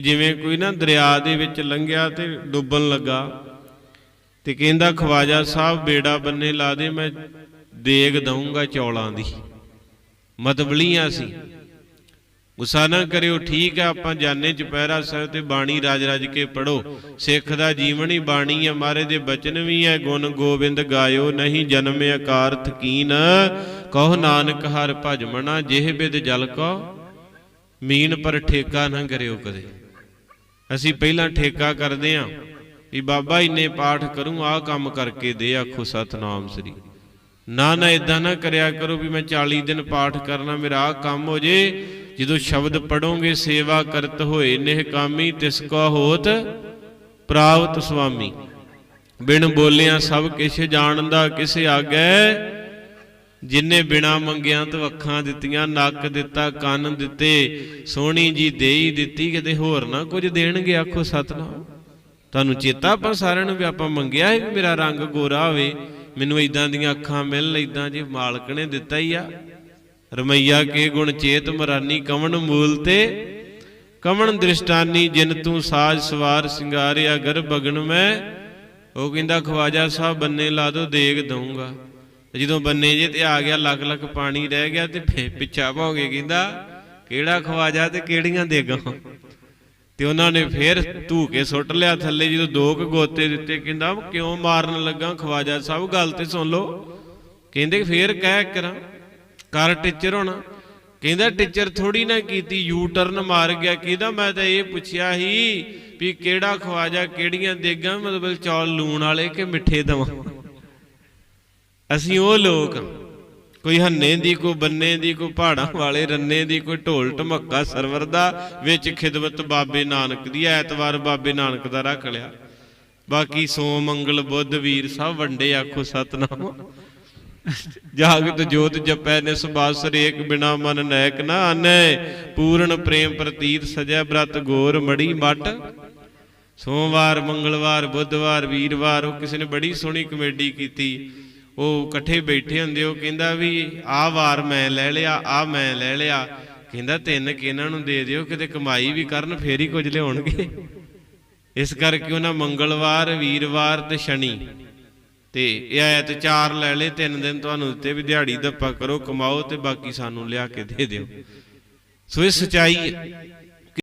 ਜਿਵੇਂ ਕੋਈ ਨਾ ਦਰਿਆ ਦੇ ਵਿੱਚ ਲੰਘਿਆ ਤੇ ਡੁੱਬਣ ਲੱਗਾ ਤੇ ਕਹਿੰਦਾ, ਖਵਾਜਾ ਸਾਹਿਬ, ਬੇੜਾ ਬੰਨੇ ਲਾ ਦੇ, ਮੈਂ ਦੇਗ ਦਊਂਗਾ ਚੌਲਾਂ ਦੀ। ਮਤਬਲੀਆਂ ਸੀ। ਗੁੱਸਾ ਨਾ ਕਰਿਓ, ਠੀਕ ਹੈ ਆਪਾਂ ਜਾਣੇ ਚੁਪਹਿਰਾ ਸਰ ਤੇ ਬਾਣੀ ਰਾਜ ਰਾਜ ਕੇ ਪੜੋ ਸਿੱਖ ਦਾ ਜੀਵਨ ਹੀ ਬਾਣੀ ਹੈ ਮਾਰੇ ਦੇ ਬਚਨ ਵੀ ਹੈ ਗੁਣ ਗੋਬਿੰਦ ਗਾਇਓ ਨਹੀਂ, ਜਨਮ ਆਕਾਰ ਥਕੀਨ ਕਹੋ ਨਾਨਕ ਹਰ ਭਜਮਣਾ, ਜਿਹ ਬਿਦ ਜਲ ਕੋ, ਮੀਨ ਪਰ ਠੇਕਾ ਨਾ ਕਰਿਓ ਕਦੇ। ਅਸੀਂ ਪਹਿਲਾਂ ਠੇਕਾ ਕਰਦੇ ਆਂ ਵੀ ਬਾਬਾ ਇੰਨੇ ਪਾਠ ਕਰੂੰ, ਆਹ ਕੰਮ ਕਰਕੇ ਦੇ ਆਖੋ ਸਤਨਾਮ ਸ੍ਰੀ। ਨਾ ਨਾ ਇਦਾਂ ਨਾ ਕਰਿਆ ਕਰੋ ਵੀ ਮੈਂ 40 ਦਿਨ ਪਾਠ ਕਰਨਾ, ਮੇਰਾ ਆਹ ਕੰਮ ਹੋ ਜੇ। ਜਦੋਂ ਸ਼ਬਦ ਪੜੋਗੇ, ਸੇਵਾ ਕਰਤ ਹੋਏ ਨਿਹ ਕਾਮੀ ਤਿਸ ਕੋ ਹੋਤ ਪ੍ਰਾਪਤ ਸੁਆਮੀ। ਬਿਨ ਬੋਲਿਆਂ ਸਭ ਕਿਛ ਜਾਣਦਾ, ਕਿਸੇ ਆਗੈ ਜਿਨੇ ਬਿਨਾ ਮੰਗਿਆ ਤੂੰ ਅੱਖਾਂ ਦਿੱਤੀਆਂ, ਨੱਕ ਦਿੱਤਾ, ਕੰਨ ਦਿੱਤੇ, ਸੋਹਣੀ ਜੀ ਦੇਈ ਦਿੱਤੀ, ਕਿਤੇ ਹੋਰ ਨਾ ਕੁਝ ਦੇਣਗੇ, ਆਖੋ ਸਤਨਾਮ। ਤੁਹਾਨੂੰ ਚੇਤਾ ਆਪਾਂ ਸਾਰਿਆਂ ਨੂੰ ਵੀ ਆਪਾਂ ਮੰਗਿਆ ਹੈ ਵੀ ਮੇਰਾ ਰੰਗ ਗੋਰਾ ਹੋਵੇ। ਮੈਨੂੰ ਇਦਾਂ ਦੀਆਂ ਅੱਖਾਂ ਮਿਲ ਇਦਾਂ ਜੇ ਮਾਲਕ ਨੇ ਦਿੱਤਾ ਹੀ ਆ। ਰਮਈਆ ਕੇ ਗੁਣ ਚੇਤ ਮਰਾਨੀ ਕਵਣ ਮੂਲ ਤੇ। ਕਵਣ ਦ੍ਰਿਸ਼ਟਾਨੀ, ਜਿਨ ਤੂੰ ਸਾਜ ਸਵਾਰ ਸਿੰਗਾਰਿਆ, ਗਰ ਬਗਨ ਮੈਂ। ਉਹ ਕਹਿੰਦਾ, ਖਵਾਜਾ ਸਾਹਿਬ, ਬੰਨੇ ਲਾ ਦੋ, ਦੇਗ ਦਊਂਗਾ। ਤੇ ਜਦੋਂ ਬੰਨੇ ਜੇ ਤੇ ਆ ਗਿਆ, ਲੱਖ ਲੱਖ ਪਾਣੀ ਰਹਿ ਗਿਆ ਤੇ ਫੇ ਪਿੱਛਾ ਭੌਂ ਕਹਿੰਦਾ, ਕਿਹੜਾ ਖਵਾਜਾ ਤੇ ਕਿਹੜੀਆਂ ਦੇਗਾ? ਤੇ ਉਹਨਾਂ ਨੇ ਫੇਰ ਧੂ ਕੇ ਸੁੱਟ ਲਿਆ ਥੱਲੇ, ਜਦੋਂ ਦੋ ਕੁ ਗੋਤੇ ਦਿੱਤੇ, ਕਹਿੰਦਾ, ਕਿਉਂ ਮਾਰਨ ਲੱਗਾ ਖਵਾਜਾ? ਸਭ ਗੱਲ ਤੇ ਸੁਣ ਲਓ। ਕਹਿੰਦੇ, ਫੇਰ ਕਹਿ ਕਰਾਂ, ਕਰ ਟੀਚਰ ਹੋਣਾ। ਕਹਿੰਦਾ, ਟੀਚਰ ਥੋੜੀ ਨਾ ਕੀਤੀ ਯੂ ਟਰਨ ਮਾਰ ਗਿਆ। ਕਹਿੰਦਾ? ਮੈਂ ਤਾਂ ਇਹ ਪੁੱਛਿਆ ਸੀ ਵੀ ਕਿਹੜਾ ਖਵਾਜਾ, ਕਿਹੜੀਆਂ ਦੇਗਾ? ਮਤਲਬ ਚੌਲ ਲੂਣ ਵਾਲੇ ਕਿ ਮਿੱਠੇ ਦਵਾਂ? ਅਸੀਂ ਉਹ ਲੋਕ ਕੋਈ ਹੰਨੇ ਦੀ, ਕੋਈ ਬੰਨੇ ਦੀ, ਕੋਈ ਪਹਾੜਾਂ ਵਾਲੇ, ਰੰਨੇ ਦੀ, ਕੋਈ ਢੋਲ ਢਮੱਕਾ ਸਰਵਰ ਦਾ, ਵਿੱਚ ਖਿਦਮਤ ਬਾਬੇ ਨਾਨਕ ਦੀ, ਐਤਵਾਰ ਬਾਬੇ ਨਾਨਕ ਦਾ ਰੱਖ ਲਿਆ। ਬਾਕੀ ਸੋਮ, ਮੰਗਲ, ਬੁੱਧ, ਵੀਰ ਸਭ ਵੰਡੇ ਆਖੋ ਸਤਨਾਮ। ਜਾਗਤ ਜੋਤ ਜਪੈ ਨਿਸ ਬਾਸਰ ਏਕ ਬਿਨਾ ਮਨ ਨੈਕ ਨਾ ਆਨੈ। ਪੂਰਨ ਪ੍ਰੇਮ ਪ੍ਰਤੀਤ ਸਜੈ ਬ੍ਰਤ ਗੋਰ ਮੜੀ ਮਟ। ਸੋਮਵਾਰ, ਮੰਗਲਵਾਰ, ਬੁੱਧਵਾਰ, ਵੀਰਵਾਰ, ਉਹ ਕਿਸੇ ਨੇ ਬੜੀ ਸੋਹਣੀ ਕਮੇਡੀ ਕੀਤੀ। ਉਹ ਇਕੱਠੇ ਬੈਠੇ ਹੁੰਦੇ, ਉਹ ਕਹਿੰਦਾ ਵੀ ਆਹ ਵਾਰ ਮੈਂ ਲੈ ਲਿਆ, ਆਹ ਮੈਂ ਲੈ ਲਿਆ। ਕਹਿੰਦਾ ਤਿੰਨ ਕਿ ਇਹਨਾਂ ਨੂੰ ਦੇ ਦਿਓ, ਕਿਤੇ ਕਮਾਈ ਵੀ ਕਰਨ, ਫੇਰ ਹੀ ਕੁਝ ਲਿਆਉਣਗੇ। ਇਸ ਕਰਕੇ ਉਹਨਾਂ ਮੰਗਲਵਾਰ, ਵੀਰਵਾਰ ਤੇ ਸ਼ਨੀ। ਤੇ ਇਹ ਐਤ ਚਾਰ ਲੈ ਲੇ ਤਿੰਨ ਦਿਨ ਤੁਹਾਨੂੰ ਦਿੱਤੇ ਵੀ ਦਿਹਾੜੀ ਦੱਪਾ ਕਰੋ, ਕਮਾਓ ਤੇ ਬਾਕੀ ਸਾਨੂੰ ਲਿਆ ਕੇ ਦੇ ਦਿਓ। ਸੋ ਇਹ ਸਚਾਈ ਹੈ।